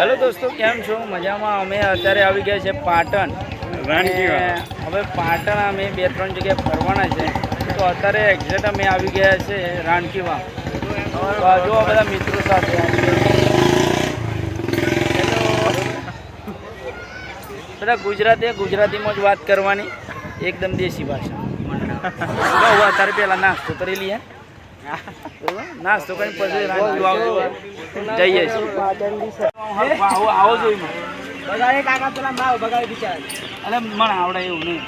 Hello દોસ્તો કેમ છો? મજામાં? અમે અત્યારે આવી ગયા છે પાટણ. હવે પાટણ અમે બે ત્રણ જગ્યાએ ફરવાના છે. તો અત્યારે એક્ઝેક્ટ અમે આવી ગયા છે આ જો બધા મિત્રો સાથે. બધા ગુજરાતી ગુજરાતીમાં જ વાત કરવાની. એકદમ દેશી ભાષા. અત્યારે પહેલાં નાસ્તો કરી લઈએ? નાસ્તો કરી પછી જઈએ આવો જોઈ બગાડે કાકા પેલા માવ બગાડે બિચારા. અરે મને આવડે એવું નહીં.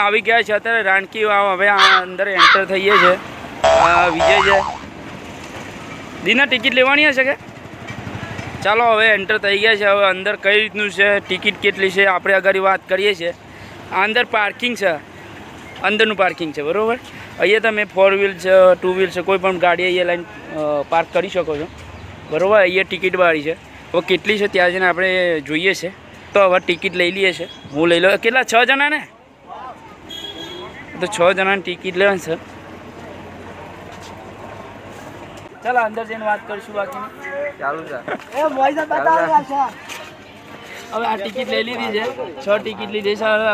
આવી ગયા છે અત્યારે રાણકી વાવ. હવે અંદર એન્ટર થઈએ છે. વિજય છે. દીના ટિકિટ લેવાની હશે કે? ચાલો હવે એન્ટર થઈ ગયા છે. હવે અંદર કઈ રીતનું છે? ટિકિટ કેટલી છે? આપણે આગળ વાત કરીએ છીએ. આ અંદર પાર્કિંગ છે. અંદરનું પાર્કિંગ છે બરાબર? અહીંયા તમે ફોર વ્હીલ છે ટુ વ્હીલ છે કોઈ પણ ગાડી અહીંયા લાઈન પાર્ક કરી શકો છો. બરાબર? અહીંયા ટિકિટ વાળી છે. હવે કેટલી છે ત્યાં જઈને આપણે જોઈએ છે. તો હવે ટિકિટ લઈ લઈએ છે. હું લઈ લઉં. કેટલા? છ જણા ને તો છ જણાની ટિકિટ લેવાની છે. ચાલો અંદર જઈને વાત કરીશું બાકી ચાલુ છે. એ મોઈઝા બતાવો હવે આ ટિકિટ લઈ લીધી છે. છ ટિકિટ લીધી છે. હવે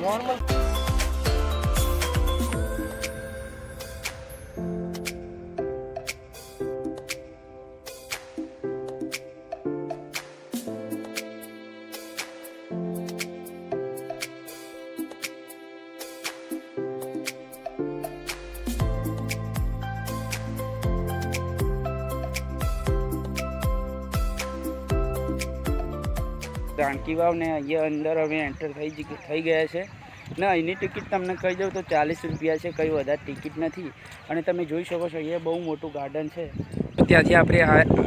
normal જ. વાવને અહીંયા અંદર અમે એન્ટર થઈ થઈ ગયા છે. ને અહીંની ટિકિટ તમને કહી દઉં તો ચાલીસ રૂપિયા છે, કંઈ વધારે ટિકિટ નથી. અને તમે જોઈ શકો છો, અહીંયા બહુ મોટું ગાર્ડન છે. ત્યાંથી આપણે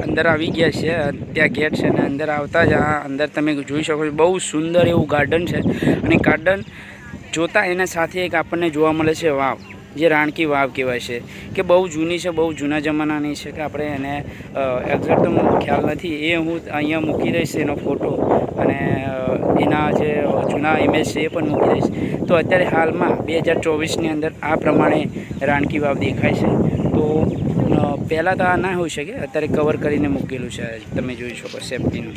અંદર આવી ગયા છે ત્યાં ગેટ છે ને અંદર આવતા જ આ અંદર તમે જોઈ શકો છો, બહુ સુંદર એવું ગાર્ડન છે. અને ગાર્ડન જોતાં એના સાથે એક આપણને જોવા મળે છે, વાવ. જે રાણકી વાવ કહેવાય છે, કે બહુ જૂની છે, બહુ જૂના જમાનાની છે, કે આપણે એને એક્ઝેક્ટ મને ખ્યાલ નથી. એ હું અહીંયા મૂકી દઈશ એનો ફોટો અને એના જે જૂના ઇમેજ છે એ પણ મૂકી દઈશ. તો અત્યારે હાલમાં બે હજાર ચોવીસની અંદર આ પ્રમાણે રાણકી વાવ દેખાય છે. તો પહેલાં તો આ ના હોઈ શકે, અત્યારે કવર કરીને મૂકેલું છે, તમે જોઈ શકો સેફટીનું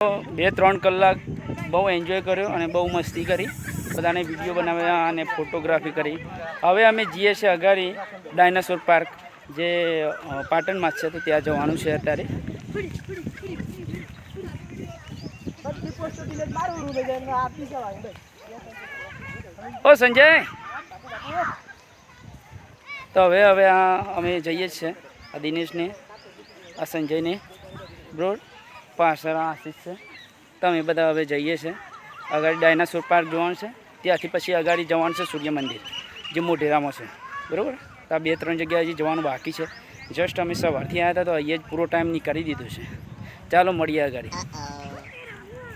બે ત્રણ કલાક બહુ એન્જોય કર્યો અને બહુ મસ્તી કરી. બધાને વીડિયો બનાવ્યા અને ફોટોગ્રાફી કરી. હવે અમે જઈએ છીએ અગાડી ડાયનાસોર પાર્ક જે પાટણમાં છે, તો ત્યાં જવાનું છે અત્યારે. ઓ, સંજય! તો હવે હવે આ અમે જઈએ છીએ આ દિનેશને, આ સંજયને. બ્રોડ પાછળ આશીષ છે. તો અમે બધા હવે જઈએ છીએ. આગળ ડાયનાસોર પાર્ક જોવાનું છે. ત્યાંથી પછી આગળ જવાનું છે સૂર્ય મંદિર, જે મોઢેરામાં છે. બરાબર? તો આ બે ત્રણ જગ્યાએ હજી જવાનું બાકી છે. જસ્ટ અમે સવારથી આવ્યા હતા તો અહીંયા જ પૂરો ટાઈમ નીકાળી દીધો છે. ચાલો મળીએ આગળ